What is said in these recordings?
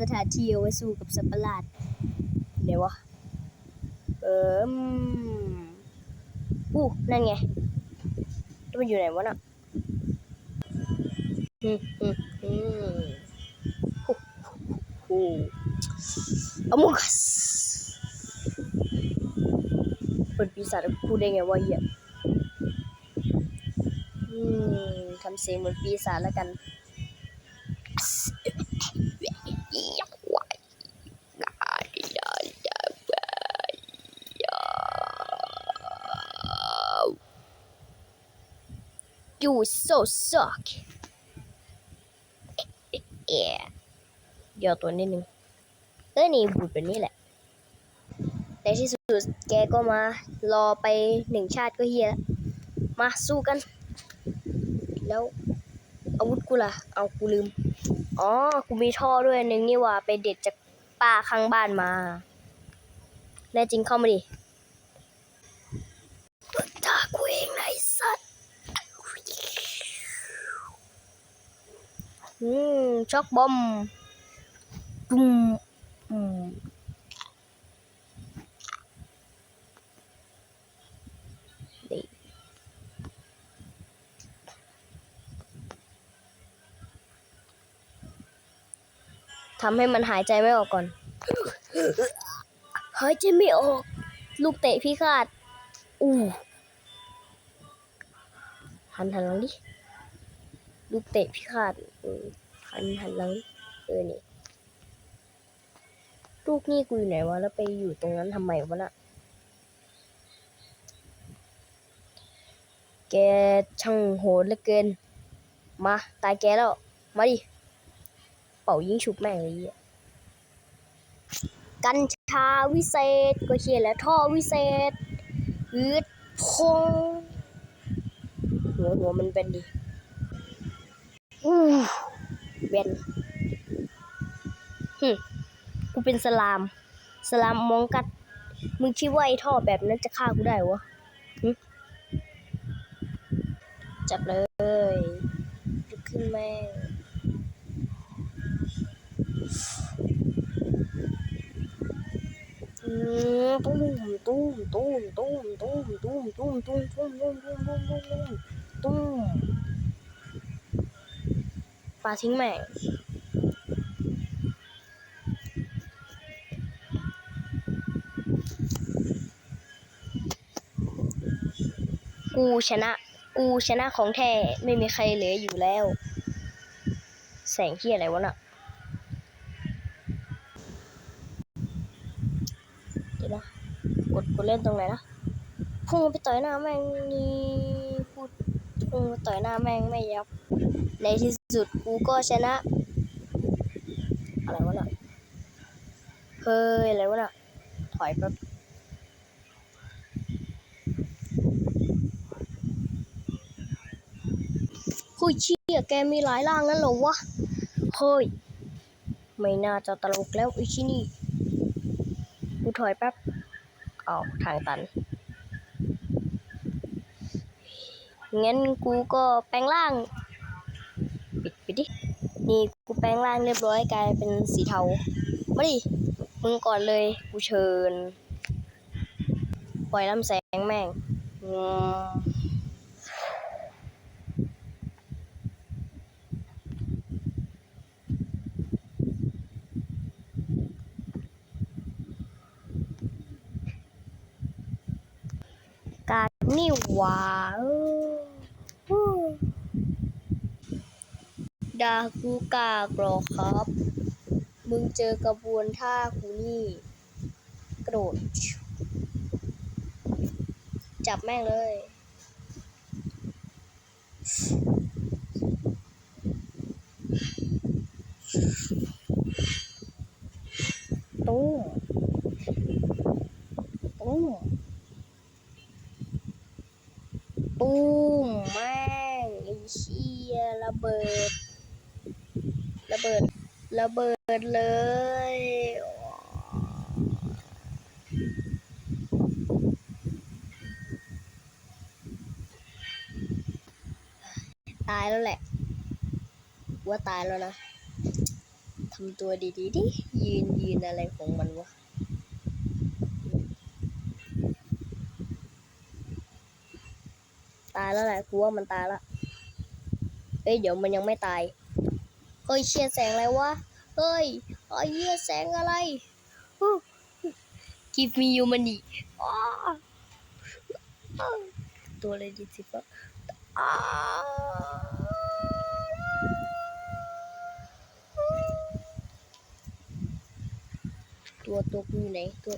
สถานที่เอาไว้สู้กับสัตว์ประหลาดเดี๋ยววะเอออืมอู้นั่นไงแล้วอยู่ไหนวะน่ะอืมอืมอืมฮู้ฮู้อมุกัสเป็นปีศาจพูดได้ไงวะเหี้ยอืมทำเสียงเหมือนปีศาจแล้วกัน You so suck เอ๊ะย่อตัวนิดนึงเออนี่บูดแบบนี้แหละในที่สุดแกก็มารอไปหนึ่งชาติก็เฮียมาสู้กัน แล้วอาวุธกูล่ะ เอากูลืม อ๋อ กูมีท่อด้วยนึงนี่ว่าไปเด็ดจากป้าข้างบ้านมาแน่จริงเข้ามาดิตากูเองไอ้สัตว์อืมช็อกบอมบุ้ม ทำให้มันหายใจไม่ออกก่อน หายใจไม่ออก ลูกเตะพิฆาตอู้หันหันหลังดิ ลูกเตะพิฆาตเออหันหันหลัง เออนี่ ลูกนี่กูอยู่ไหนวะ แล้วไปอยู่ตรงนั้นทำไมวะน่ะแกช่างโหดเหลือเกิน มา ตายแกแล้ว มาดิ เป่ายิงฉุบแม่งเลยไอะกัญชาวิเศษก็เขียนแล้วท่อวิเศษอืดพงหัวหัวมันเป็นดิอู้เวนฮึกูเป็นสลาม สลามมองกัด มึงคิดว่าไอ้ท่อแบบนั้นจะฆ่ากูได้วะจับเลยลุกขึ้นแม่ง ตุ้มตุ้มตุ้มตุ้มตุ้มตุ้มตุ้มตุ้มตุ้มตุ้มตุ้มตุ้มตุ้มตุ้มตุ้มปลาทิ้งแม่งกูชนะ กูชนะของแท้ ไม่มีใครเหลืออยู่แล้ว แสงที่อะไรวะน่ะ เดี๋ยวนะ ก ดกดเล่นตรงไหนนะพุ่งไปต่อยหน้าแม่งนี่พูดพุ่งไปต่อยหน้าแม่งไม่ยับ ในที่สุดกูก็ชนะ อะไรวะน่ะเฮ้ยอะไรวะน่ะถอยแป๊บเฮ้ยเชี่ยแกมีหลายร่างนั่นเหรอวะ เฮ้ย ไม่น่าจะตลกแล้วไอ้ชินี่กูถอยแป๊บ เอาทางตัน งั้นกูก็แปลงร่าง ปิดไปดดิ นี่กูแปลงร่างเรียบร้อยกลายเป็นสีเทา มาดิ มึงก่อนเลย กูเชิญ ปล่อยลำแสงแม่งอืม การ นี่หว่าดากูกากรอครับ มึงเจอกระบวนท่ากูนี่กระโดดจับแม่งเลยตู้ตู้ มตูมแม่งไอ้เชี่ยระเบิด ระเบิด ระเบิดเลยตายแล้วแหละ ว่าตายแล้วนะ ทำตัวดีๆดิ ยืนยืนอะไรของมันวะ ตายแล้วแหละกูว่ามันตายละเอ้ยเดี๋ยวมันยังไม่ตายเฮ้ยเชียร์แสงอะไรวะเฮ้ยไอ้เหี้ยแสงอะไรฮู้ Give me your money อ้าอ้าตัวอะไรดีสิฟะตัวตัวกูอยู่ไหนตัว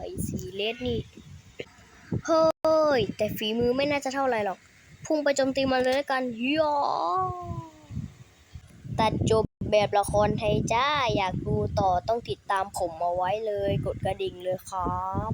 ไอ้สีเลสนี่ แต่ฝีมือไม่น่าจะเท่าไรหรอก พุ่งไปโจมตีมันเลยแล้วกันยอตัดจบแบบละครไทยจ้า อยากดูต่อต้องติดตามผมเอาไว้เลย กดกระดิ่งเลยครับ